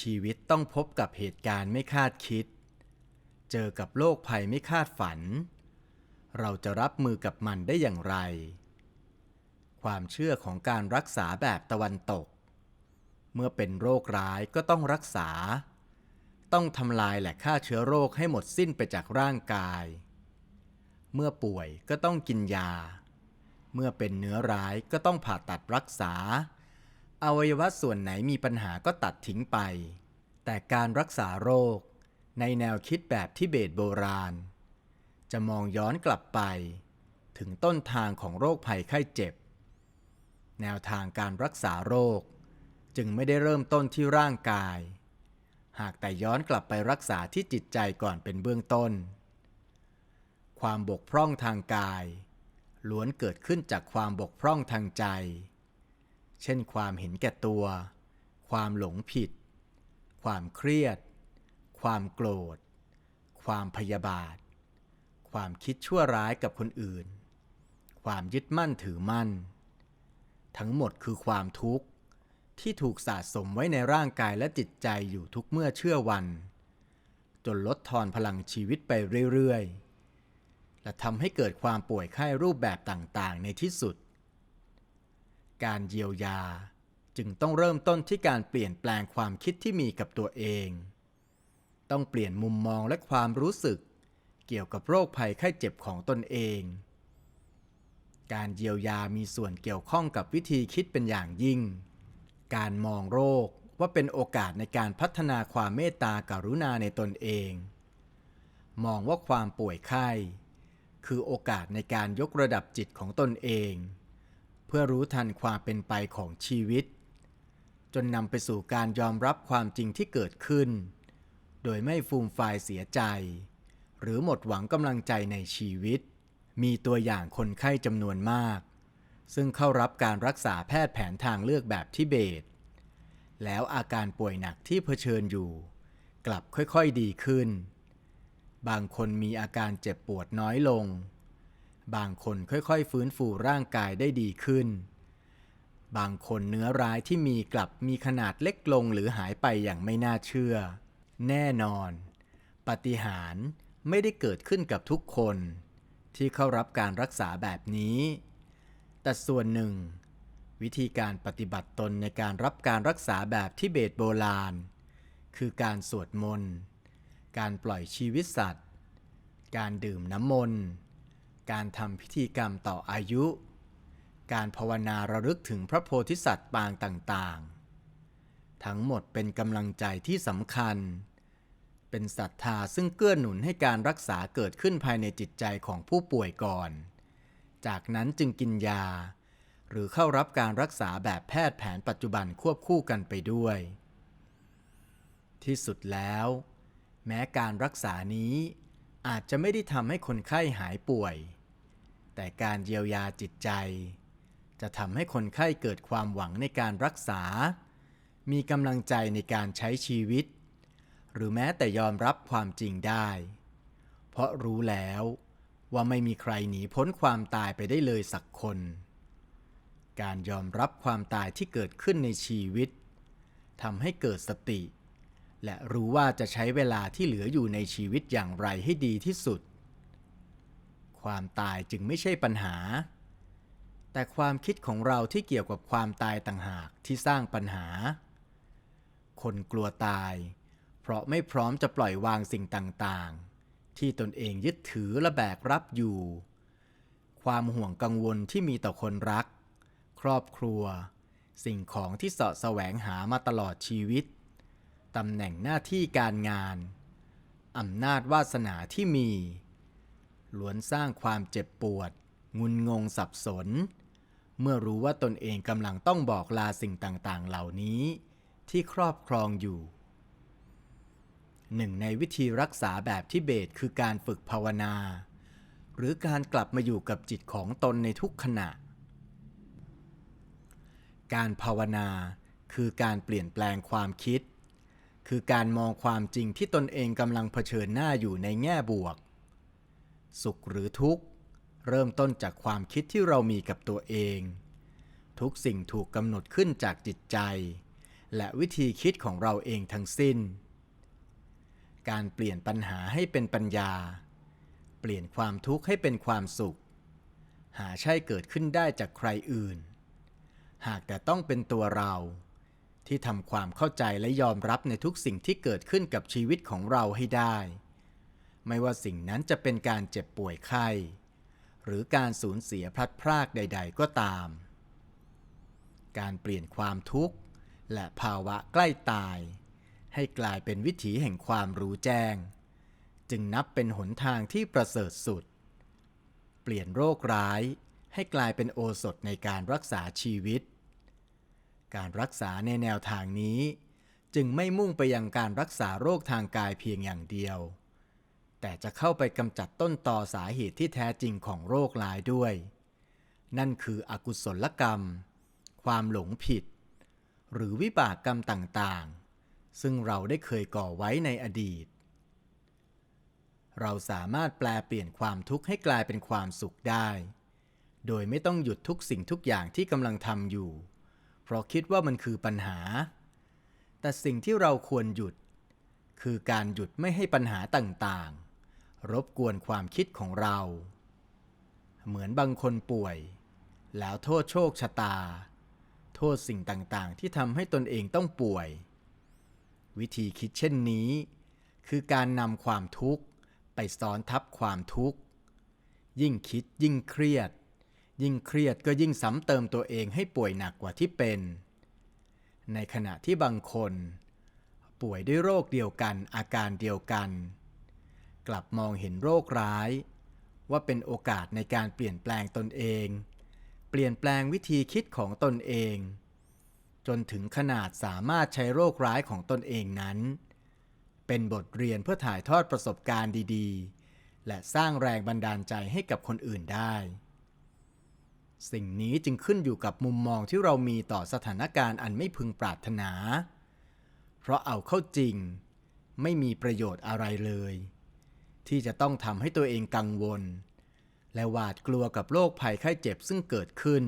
ชีวิตต้องพบกับเหตุการณ์ไม่คาดคิด เจอกับโรคภัยไม่คาดฝัน เราจะรับมือกับมันได้อย่างไร ความเชื่อของการรักษาแบบตะวันตก เมื่อเป็นโรคร้ายก็ต้องรักษา ต้องทำลายแหละฆ่าเชื้อโรคให้หมดสิ้นไปจากร่างกาย เมื่อป่วยก็ต้องกินยา เมื่อเป็นเนื้อร้ายก็ต้องผ่าตัดรักษา อวัยวะส่วนไหนมีปัญหาก็ตัดทิ้งไป แต่การรักษาโรค ในแนวคิดแบบทิเบตโบราณ จะมองย้อนกลับไป ถึงต้นทางของโรคภัยไข้เจ็บ แนวทางการรักษาโรค จึงไม่ได้เริ่มต้นที่ร่างกาย หากแต่ย้อนกลับไปรักษาที่จิตใจก่อนเป็นเบื้องต้น ความบกพร่องทางกายล้วนเกิดขึ้นจากความบกพร่องทางใจ เช่นความเห็นแก่ตัว ความหลงผิด ความเครียด ความโกรธ ความพยาบาท ความคิดชั่วร้ายกับคนอื่น ความยึดมั่นถือมั่น ทั้งหมดคือความทุกข์ที่ถูกสะสมไว้ในร่างกายและจิตใจอยู่ทุกเมื่อเชื่อวัน จนลดทอนพลังชีวิตไปเรื่อยๆ และทำให้เกิดความป่วยไข้รูปแบบต่างๆ ในที่สุด การเยียวยา จึงต้องเริ่มต้นที่การเปลี่ยนแปลงความคิดที่มีกับตัวเอง ต้องเปลี่ยนมุมมองและความรู้สึก เกี่ยวกับโรคภัยไข้เจ็บของตนเอง การเยียวยามีส่วนเกี่ยวข้องกับวิธีคิดเป็นอย่างยิ่ง การมองโรคว่าเป็นโอกาสในการพัฒนาความเมตตากรุณาในตนเอง มองว่าความป่วยไข้ คือโอกาสในการยกระดับจิตของตนเอง เพื่อรู้ทันความเป็นไปของชีวิต จนนำไปสู่การยอมรับความจริงที่เกิดขึ้น โดยไม่ฟูมฟายเสียใจ หรือหมดหวังกำลังใจในชีวิต มีตัวอย่างคนไข้จำนวนมาก ซึ่งเข้ารับการรักษาแพทย์แผนทางเลือกแบบทิเบต แล้วอาการป่วยหนักที่เผชิญอยู่ กลับค่อยๆดีขึ้น บางคนมีอาการเจ็บปวดน้อยลง บางคนค่อยๆ ฟื้นฟูร่างกายได้ดีขึ้น บางคนเนื้อร้ายที่มีกลับมีขนาดเล็กลงหรือหายไปอย่างไม่น่าเชื่อ แน่นอนปาฏิหารไม่ได้เกิดขึ้นกับทุกคน ที่เข้ารับการรักษาแบบนี้ แต่ส่วนหนึ่ง วิธีการปฏิบัติตนในการรับการรักษาแบบทิเบตโบราณ คือการสวดมนต์ การปล่อยชีวิตสัตว์ การดื่มน้ำมนต์ การทำพิธีกรรมต่ออายุ การภาวนาระลึกถึงพระโพธิสัตว์ปางต่างๆ ทั้งหมดเป็นกำลังใจที่สำคัญ เป็นศรัทธาซึ่งเกื้อหนุนให้การรักษาเกิดขึ้นภายในจิตใจของผู้ป่วยก่อน จากนั้นจึงกินยา หรือเข้ารับการรักษาแบบแพทย์แผนปัจจุบันควบคู่กันไปด้วย ที่สุดแล้ว แม้การรักษานี้อาจจะไม่ได้ทำให้คนไข้หายป่วย แต่การเยียวยาจิตใจ จะทำให้คนไข้เกิดความหวังในการรักษา มีกำลังใจในการใช้ชีวิต หรือแม้แต่ยอมรับความจริงได้ เพราะรู้แล้วว่าไม่มีใครหนีพ้นความตายไปได้เลยสักคน การยอมรับความตายที่เกิดขึ้นในชีวิตทำให้เกิดสติ และรู้ว่าจะใช้เวลาที่เหลืออยู่ในชีวิตอย่างไรให้ดีที่สุด ความตายจึงไม่ใช่ปัญหา แต่ความคิดของเราที่เกี่ยวกับความตายต่างหากที่สร้างปัญหา คนกลัวตาย เพราะไม่พร้อมจะปล่อยวางสิ่งต่างๆ ที่ตนเองยึดถือและแบกรับอยู่ ความห่วงกังวลที่มีต่อคนรัก ครอบครัว สิ่งของที่เสาะแสวงหามาตลอดชีวิตตำแหน่งหน้าที่การงานอำนาจวาสนาที่มี ล้วนสร้างความเจ็บปวด งุนงงสับสน เมื่อรู้ว่าตนเองกำลังต้องบอกลาสิ่งต่างๆ เหล่านี้ ที่ครอบครองอยู่ หนึ่งในวิธีรักษาแบบทิเบตคือการฝึกภาวนา หรือการกลับมาอยู่กับจิตของตนในทุกขณะ การภาวนาคือการเปลี่ยนแปลงความคิด คือการมองความจริงที่ตนเองกำลังเผชิญหน้าอยู่ในแง่บวก สุขหรือทุกข์ เริ่มต้นจากความคิดที่เรามีกับตัวเอง ทุกสิ่งถูกกำหนดขึ้นจากจิตใจ และวิธีคิดของเราเองทั้งสิ้น การเปลี่ยนปัญหาให้เป็นปัญญา เปลี่ยนความทุกข์ให้เป็นความสุข หาใช่เกิดขึ้นได้จากใครอื่น หากแต่ต้องเป็นตัวเราที่ทำความเข้าใจและยอมรับในทุกสิ่งที่เกิดขึ้นกับชีวิตของเราให้ได้ ไม่ว่าสิ่งนั้นจะเป็นการเจ็บป่วยไข้ หรือการสูญเสียพลัดพรากใด ๆ ก็ตาม การเปลี่ยนความทุกข์ และภาวะใกล้ตาย ให้กลายเป็นวิถีแห่งความรู้แจ้ง จึงนับเป็นหนทางที่ประเสริฐสุด เปลี่ยนโรคร้ายให้กลายเป็นโอสถในการรักษาชีวิต การรักษาในแนวทางนี้ จึงไม่มุ่งไปยังการรักษาโรคทางกายเพียงอย่างเดียว แต่จะเข้าไปกำจัดต้นตอสาเหตุที่แท้จริงของโรคร้ายด้วย นั่นคืออกุศลกรรม ความหลงผิด หรือวิบากกรรมต่างๆ ซึ่งเราได้เคยก่อไว้ในอดีต เราสามารถแปลเปลี่ยนความทุกข์ให้กลายเป็นความสุขได้ โดยไม่ต้องหยุดทุกสิ่งทุกอย่างที่กำลังทำอยู่ เพราะคิดว่ามันคือปัญหา แต่สิ่งที่เราควรหยุด คือการหยุดไม่ให้ปัญหาต่างๆ รบกวนความคิดของเรา เหมือนบางคนป่วย แล้วโทษโชคชะตา โทษสิ่งต่างๆ ที่ทำให้ตนเองต้องป่วย วิธีคิดเช่นนี้ คือการนำความทุกข์ไปซ้อนทับความทุกข์ ยิ่งคิดยิ่งเครียด ยิ่งเครียดก็ยิ่งซ้ำเติมตัวเองให้ป่วยหนักกว่าที่เป็น ในขณะที่บางคน ป่วยด้วยโรคเดียวกันอาการเดียวกัน กลับมองเห็นโรคร้าย ว่าเป็นโอกาสในการเปลี่ยนแปลงตนเอง เปลี่ยนแปลงวิธีคิดของตนเอง จนถึงขนาดสามารถใช้โรคร้ายของตนเองนั้น เป็นบทเรียนเพื่อถ่ายทอดประสบการณ์ดีๆ และสร้างแรงบันดาลใจให้กับคนอื่นได้ สิ่งนี้จึงขึ้นอยู่กับมุมมองที่เรามีต่อสถานการณ์อันไม่พึงปรารถนา เพราะเอาเข้าจริง ไม่มีประโยชน์อะไรเลย ที่จะต้องทำให้ตัวเองกังวล และหวาดกลัวกับโรคภัยไข้เจ็บซึ่งเกิดขึ้น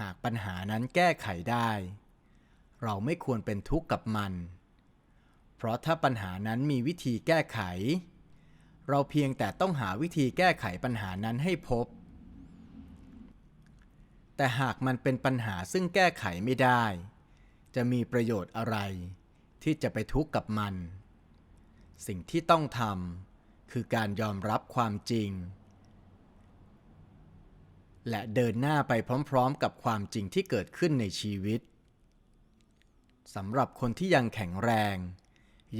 หากปัญหานั้นแก้ไขได้ เราไม่ควรเป็นทุกข์กับมัน เพราะถ้าปัญหานั้นมีวิธีแก้ไข เราเพียงแต่ต้องหาวิธีแก้ไขปัญหานั้นให้พบ แต่หากมันเป็นปัญหาซึ่งแก้ไขไม่ได้ จะมีประโยชน์อะไร ที่จะไปทุกข์กับมัน สิ่งที่ต้องทำคือการยอมรับความจริง และเดินหน้าไปพร้อมๆ กับความจริงที่เกิดขึ้นในชีวิตสำหรับคนที่ยังแข็งแรง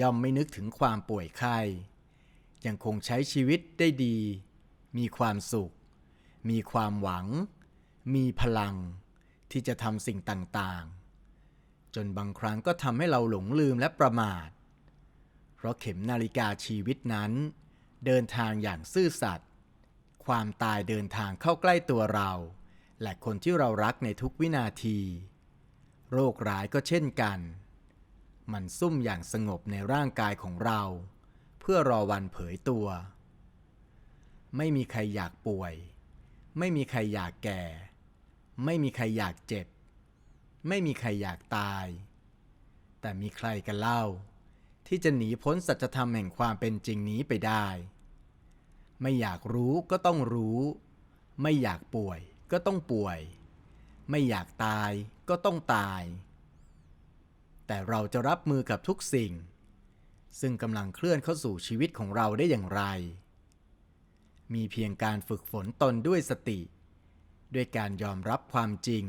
ย่อมไม่นึกถึงความป่วยไข้ ยังคงใช้ชีวิตได้ดี มีความสุข มีความหวัง มีพลัง ที่จะทำสิ่งต่างๆ จนบางครั้งก็ทำให้เราหลงลืมและประมาท ราะเข็มนาฬิกาชีวิตนั้น เดินทางอย่างซื่อสัตย์ความตายเดินทางเข้าใกล้ตัวเรา และคนที่เรารักในทุกวินาที โรคร้ายก็เช่นกัน มันซุ่มอย่างสงบในร่างกายของเรา เพื่อรอวันเผยตัว ไม่มีใครอยากป่วย ไม่มีใครอยากแก่ ไม่มีใครอยากเจ็บ ไม่มีใครอยากตาย แต่มีใครกันเล่า ที่จะหนีพ้นสัจธรรมแห่งความเป็นจริงนี้ไปได้ ไม่อยากรู้ก็ต้องรู้ ไม่อยากป่วยก็ต้องป่วย ไม่อยากตายก็ต้องตาย แต่เราจะรับมือกับทุกสิ่ง ซึ่งกำลังเคลื่อนเข้าสู่ชีวิตของเราได้อย่างไร มีเพียงการฝึกฝนตนด้วยสติ ด้วยการยอมรับความจริง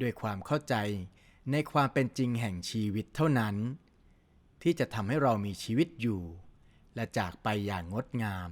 ด้วยความเข้าใจในความเป็นจริงแห่งชีวิตเท่านั้น ที่จะทำให้เรามีชีวิตอยู่ และจากไปอย่างงดงาม